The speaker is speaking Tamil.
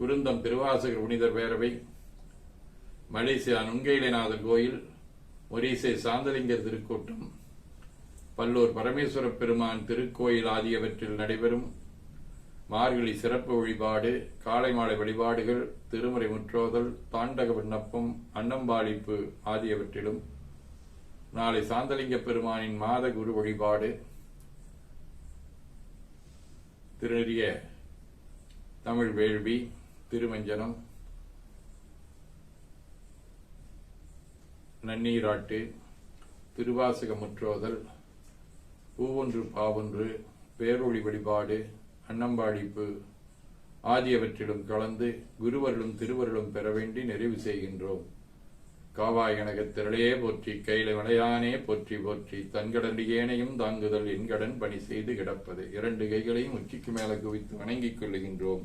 குருந்தம் திருவாசகர் புனிதர் பேரவை மலேசியா நுண்கையிலநாதர் கோயில். ஒரிசை சாந்தலிங்கர் திருக்கூட்டம். பல்லூர் பரமேஸ்வர பெருமான் திருக்கோயில் ஆகியவற்றில் நடைபெறும். மார்கழி சிறப்பு வழிபாடு காலை மாலை வழிபாடுகள் திருமுறை முற்றோதல் தாண்டக விண்ணப்பம் அன்னம்பாளிப்பு ஆகியவற்றிலும். நாளை சாந்தலிங்க பெருமானின் மாத குரு வழிபாடு. திருநெறிய தமிழ் வேள்வி திருமஞ்சனம் நன்னீராட்டு திருவாசக முற்றோதல் பூவொன்று பாவொன்று பேரொழி வழிபாடு அன்னம்பாடிப்பு ஆகியவற்றிலும் கலந்து குருவர்களும் திருவருளும் பெற வேண்டி நிறைவு செய்கின்றோம். காவாய் கனகத் போற்றி கையில விளையானே போற்றி போற்றி தன்கடன் ஏனையும் தாங்குதல் என்கடன் பணி செய்து கிடப்பது இரண்டு கைகளையும் உச்சிக்கு மேல குவித்து வணங்கிக் கொள்ளுகின்றோம்.